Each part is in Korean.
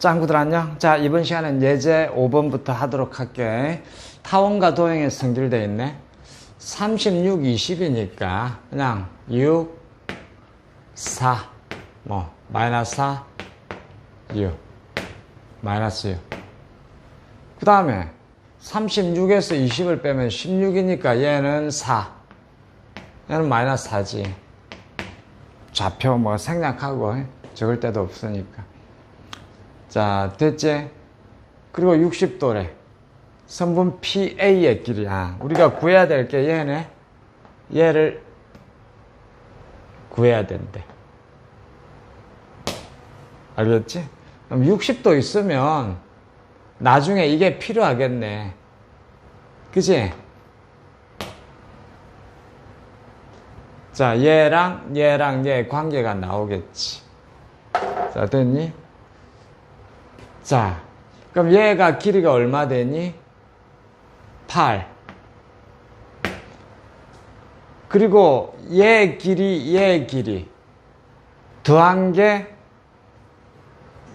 짱구들 안녕. 자, 이번 시간은 예제 5번부터 하도록 할게. 타원과 도형에 성질되어 있네. 36, 20이니까 그냥 6, 4, 뭐 마이너스 4, 6, 마이너스 6. 그 다음에 36에서 20을 빼면 16이니까 얘는 4. 얘는 마이너스 4지. 좌표 뭐 생략하고 적을 데도 없으니까. 자, 됐지? 그리고 60도래. 선분 PA의 길이야. 우리가 구해야 될 게 얘네. 얘를 구해야 된대. 알겠지? 그럼 60도 있으면 나중에 이게 필요하겠네. 그지? 자, 얘랑 얘랑 얘 관계가 나오겠지. 자, 됐니? 자, 그럼 얘가 길이가 얼마 되니? 8. 그리고 얘 길이, 얘 길이. 더한 게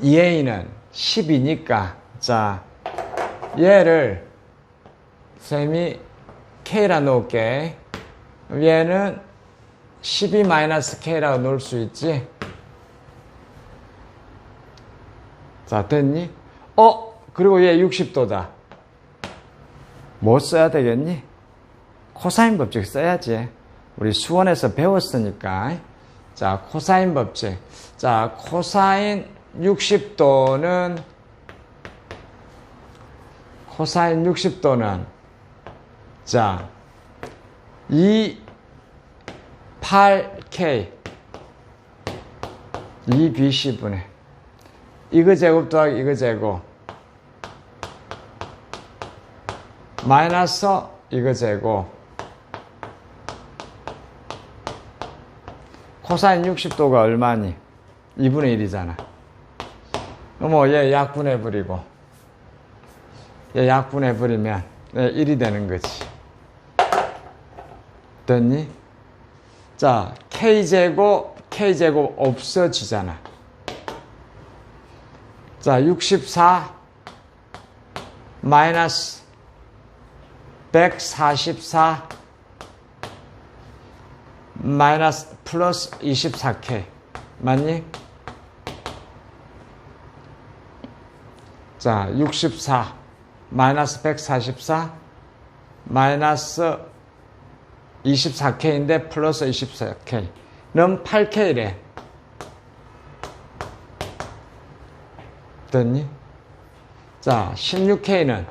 2a는 10이니까, 자, 얘를 쌤이 k라 놓을게. 얘는 12-k라고 놓을 수 있지? 자, 됐니? 어? 그리고 얘 60도다. 뭐 써야 되겠니? 코사인 법칙 써야지. 우리 수원에서 배웠으니까. 자, 코사인 법칙. 자, 코사인 60도는, 코사인 60도는, 자, 2, 8K, 2BC분의, 이거 제곱 더하기 이거 제곱, 마이너스 이거 제곱, 코사인 60도가 얼마니? 2분의 1이잖아. 뭐, 얘 약분해 버리고, 얘 약분해 버리면 1이 되는 거지. 됐니? 자, K제곱, K제곱 없어지잖아. 자, 64 마이너스 144 마이너스 플러스 24K 맞니? 자, 64 마이너스 144 마이너스 24K인데 플러스 24K 는 8K래 됐니? 자, 16K는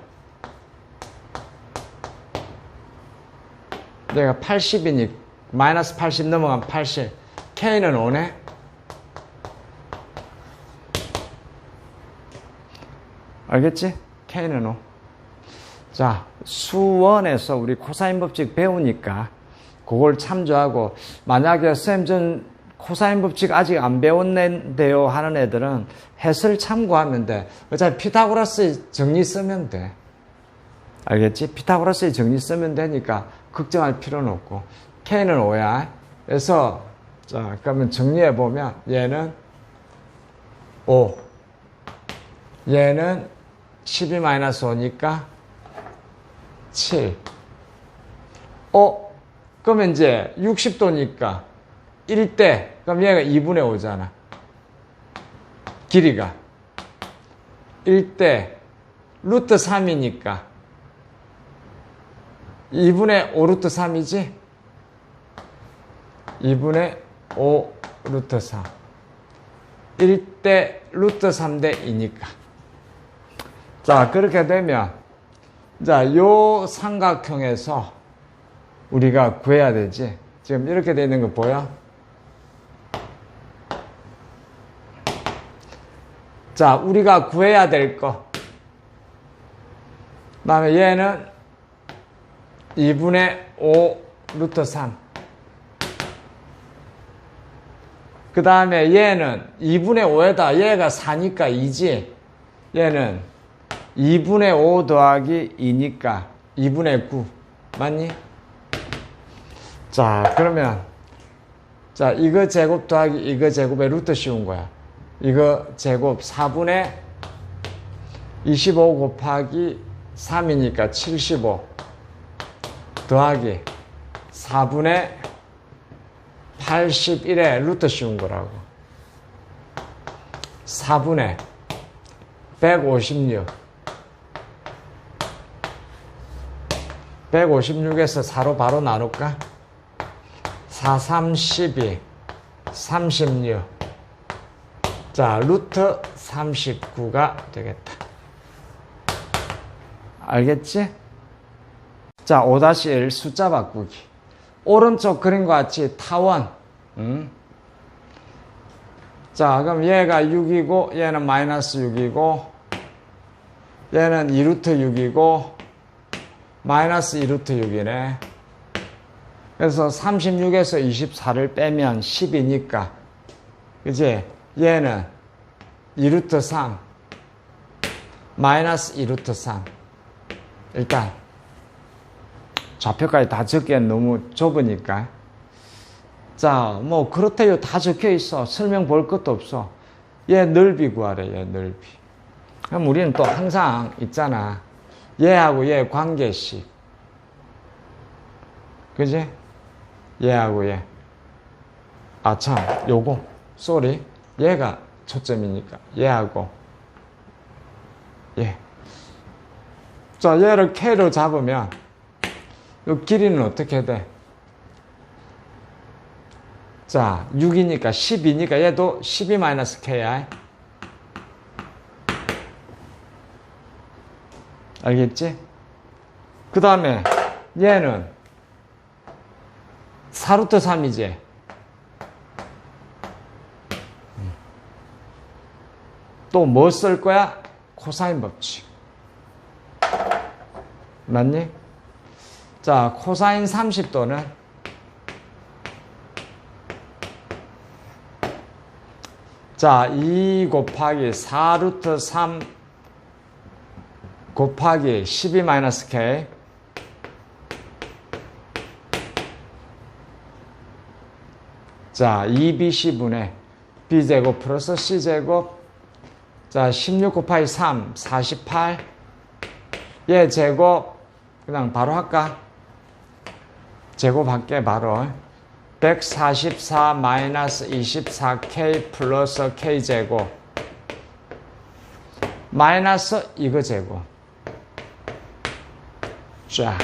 내가 80이니 마이너스 80 넘어가면 80 K는 5네? 알겠지? K는 5 자, 수원에서 우리 코사인 법칙 배우니까 그걸 참조하고 만약에 쌤전 코사인 법칙 아직 안 배웠는데요 하는 애들은 해설 참고하면 돼. 어차피 피타고라스 정리 쓰면 돼. 알겠지? 피타고라스의 정리 쓰면 되니까 걱정할 필요는 없고 K는 5야. 그래서 자 그러면 정리해 보면 얘는 5 얘는 12-5니까 7 어? 그러면 이제 60도니까 1대 그럼 얘가 2분의 5잖아. 길이가. 1대 루트 3이니까. 2분의 5 루트 3이지? 2분의 5 루트 3 1대 루트 3대 2니까. 자 그렇게 되면 자요 삼각형에서 우리가 구해야 되지? 지금 이렇게 되어 있는 거 보여? 자 우리가 구해야 될 거. 그 다음에 얘는 2분의 5 루트 3. 그 다음에 얘는 2분의 5에다 얘가 4니까 2지. 얘는 2분의 5 더하기 2니까 2분의 9. 맞니? 자, 그러면, 자, 이거 제곱 더하기 이거 제곱의 루트 씌운 거야. 이거 제곱 4분의 25 곱하기 3이니까 75 더하기 4분의 81의 루트 씌운 거라고. 4분의 156. 156에서 4로 바로 나눌까? 4, 3, 12, 36. 자, 루트 39가 되겠다. 알겠지? 자, 5-1 숫자 바꾸기. 오른쪽 그림과 같이 타원. 음? 자, 그럼 얘가 6이고, 얘는 마이너스 6이고, 얘는 2루트 6이고, 마이너스 2루트 6이네. 그래서 36에서 24를 빼면 10이니까, 그지? 얘는 2루트 3, 마이너스 2루트 3. 일단, 좌표까지 다 적기엔 너무 좁으니까. 자, 뭐, 그렇대요. 다 적혀 있어. 설명 볼 것도 없어. 얘 넓이 구하래, 얘 넓이. 그럼 우리는 또 항상 있잖아. 얘하고 얘 관계식. 그지? 얘하고 얘. 아, 참, 요거. 쏘리. 얘가 초점이니까. 얘하고. 얘. 자, 얘를 K로 잡으면, 요 길이는 어떻게 돼? 자, 6이니까 12니까 얘도 12-KI. 알겠지? 그 다음에 얘는 4루트 3이지. 또 뭐 쓸 거야? 코사인 법칙. 맞니? 자, 코사인 30도는 자, 2 곱하기 4 루트 3 곱하기 12-k 자, 2bc분의 b제곱 플러스 c제곱 자, 16 곱하기 3, 48얘 제곱. 그냥 바로 할까? 제곱할게 바로. 144 마이너스 24k 플러스 k 제곱. 마이너스 이거 제곱. 쫙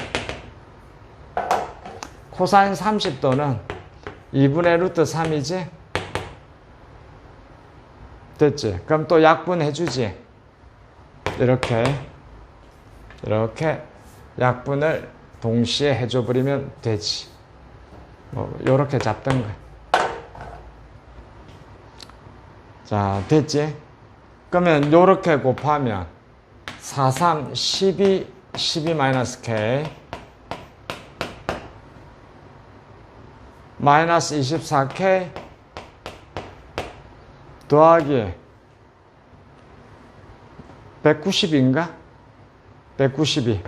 코사인 30도는 2분의 루트 3이지 됐지? 그럼 또 약분 해 주지. 이렇게. 이렇게 약분을 동시에 해줘 버리면 되지. 뭐 요렇게 잡던 거. 자, 됐지? 그러면 요렇게 곱하면 4, 3, 12, 12 마이너스 K. 마이너스 24K 더하기 190인가? 192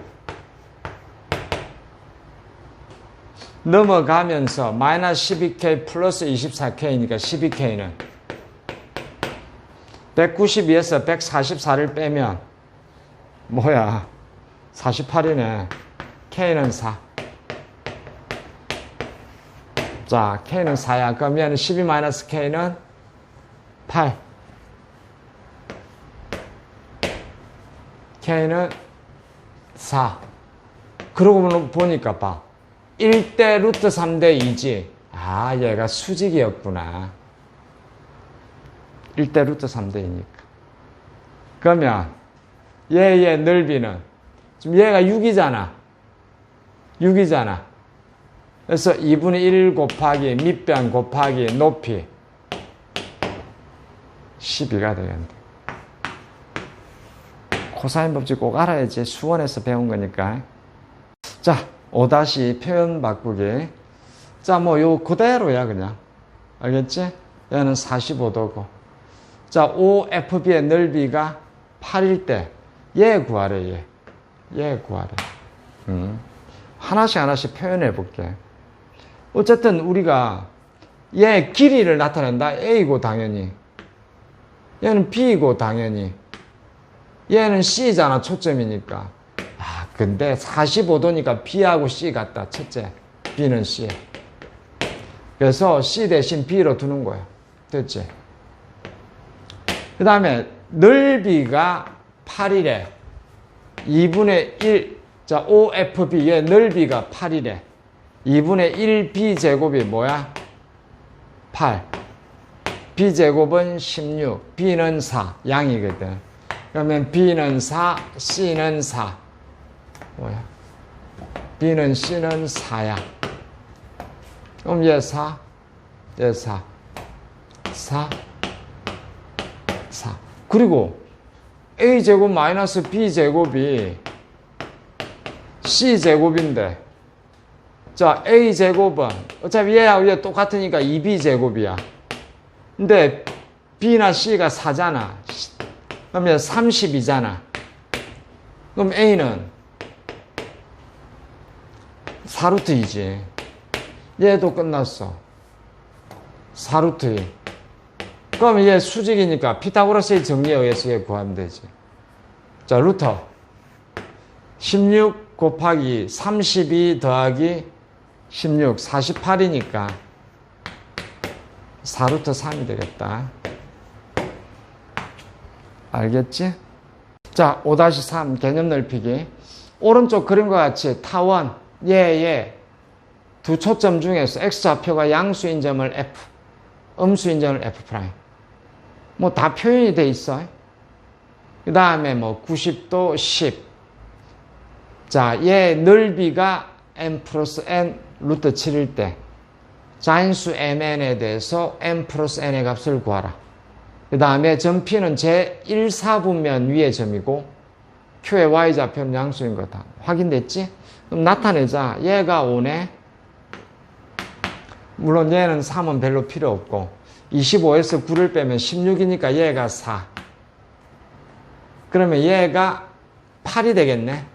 넘어가면서 마이너스 12K 플러스 24K니까 12K는 192에서 144를 빼면 뭐야 48이네 K는 4 자, K는 4야. 그러면 12-K는 8. K는 4. 그러고 보니까 봐. 1대 루트 3대 2지. 아, 얘가 수직이었구나. 1대 루트 3대 2니까. 그러면 얘의 넓이는 지금 얘가 6이잖아. 6이잖아. 그래서 2분의 1 곱하기 밑변 곱하기 높이 12가 되겠네. 코사인 법칙 꼭 알아야지. 수원에서 배운 거니까. 자, 5다시 표현 바꾸기. 자, 뭐, 요 그대로야, 그냥. 알겠지? 얘는 45도고. 자, OFB의 넓이가 8일 때, 얘 구하래, 얘. 얘 구하래. 음. 하나씩 하나씩 표현해 볼게. 어쨌든 우리가 얘 길이를 나타낸다. A고 당연히. 얘는 B고 당연히. 얘는 C잖아, 초점이니까. 아, 근데 45도니까 B하고 C 같다, 첫째. B는 C. 그래서 C 대신 B로 두는 거야. 됐지? 그 다음에 넓이가 8이래. 2분의 1, 자, OFB, 얘 넓이가 8이래. 2분의 1B 제곱이 뭐야? 8. B 제곱은 16, B는 4, 양이거든. 그러면 B는 4, C는 4. 뭐야? B는 C는 4야. 그럼 얘 4, 얘 4. 4, 4. 그리고 A제곱 마이너스 B제곱이 C제곱인데, 자, A제곱은 어차피 얘하고 얘 똑같으니까 2B제곱이야. 근데 B나 C가 4잖아. 그러면 30이잖아. 그럼 A는 4루트 2지. 얘도 끝났어. 4루트 2. 그럼 얘 수직이니까 피타고라스의 정리에 의해서 얘 구하면 되지. 자, 루터. 16 곱하기 32 더하기 16, 48이니까 4루트 3이 되겠다. 알겠지? 자, 5-3 개념 넓히기. 오른쪽 그림과 같이 타원, 예, 예. 두 초점 중에서 x좌표가 양수인 점을 f, 음수인 점을 f 프라임. 뭐 다 표현이 돼 있어. 그 다음에 뭐 90도 10. 자, 얘 넓이가 n 플러스 n 루트 7일 때 자인수 mn에 대해서 n 플러스 n의 값을 구하라. 그 다음에 점 P는 제 1, 4분면 위의 점이고 Q의 Y좌표는 양수인 거다. 확인됐지? 그럼 나타내자. 얘가 5네. 물론 얘는 3은 별로 필요 없고 25에서 9를 빼면 16이니까 얘가 4. 그러면 얘가 8이 되겠네.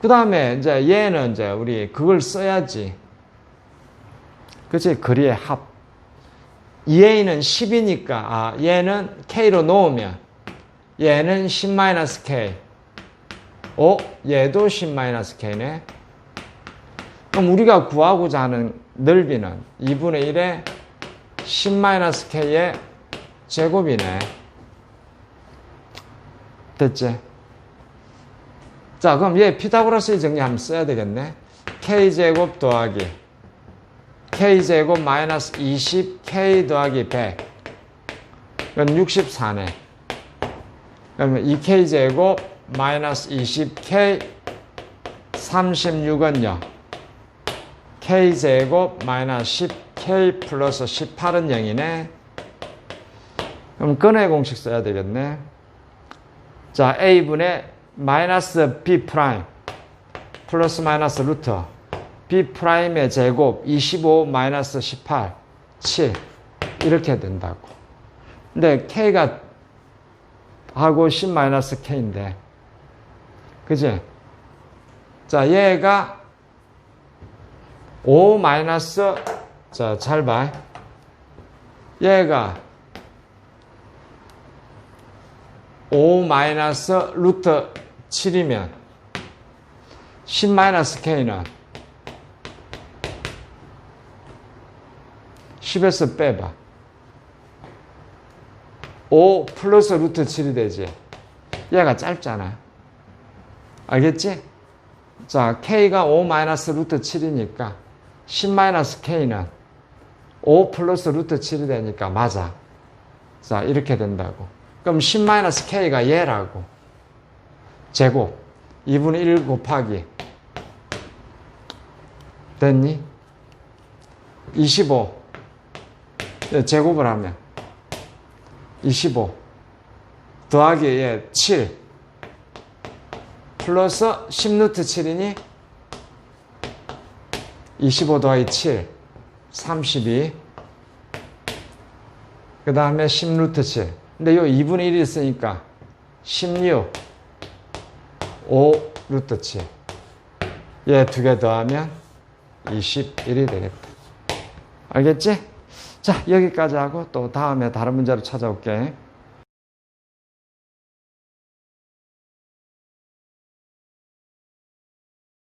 그 다음에 이제 얘는 이제 우리 그걸 써야지. 그치? 거리의 합. 2a는 10이니까, 아, 얘는 k로 놓으면, 얘는 10-k. 어? 얘도 10-k네. 그럼 우리가 구하고자 하는 넓이는 2분의 1에 10-k의 제곱이네. 됐지? 자, 그럼 얘 피타고라스의 정리 한번 써야 되겠네. k제곱 더하기 k제곱 마이너스 20 k 더하기 100 그건 64네. 그러면 2k제곱 마이너스 20k 36은요. k제곱 마이너스 10k 플러스 18은 0이네. 그럼 근의 공식 써야 되겠네. 자, a분의 마이너스 b 프라임 플러스 마이너스 루트 b 프라임의 제곱 25 마이너스 18 7 이렇게 된다고. 근데 k가 하고 10 마이너스 k인데 그지? 자 얘가 5 마이너스 자잘 봐. 얘가 5 마이너스 루트 7이면 10 마이너스 k는 10에서 빼봐. 5 플러스 루트 7이 되지. 얘가 짧잖아. 알겠지? 자, k가 5 마이너스 루트 7이니까 10 마이너스 k는 5 플러스 루트 7이 되니까 맞아. 자, 이렇게 된다고. 그럼 10 마이너스 k가 얘라고. 제곱. 2분의 1 곱하기. 됐니? 25. 예, 제곱을 하면 25 더하기 예, 7 플러스 10루트 7이니 25 더하기 7 32 그 다음에 10루트 7 근데 요 2분의 1이 있으니까 16 5 루트 7 얘 두 개 더하면 21이 되겠다. 알겠지? 자, 여기까지 하고 또 다음에 다른 문제로 찾아올게.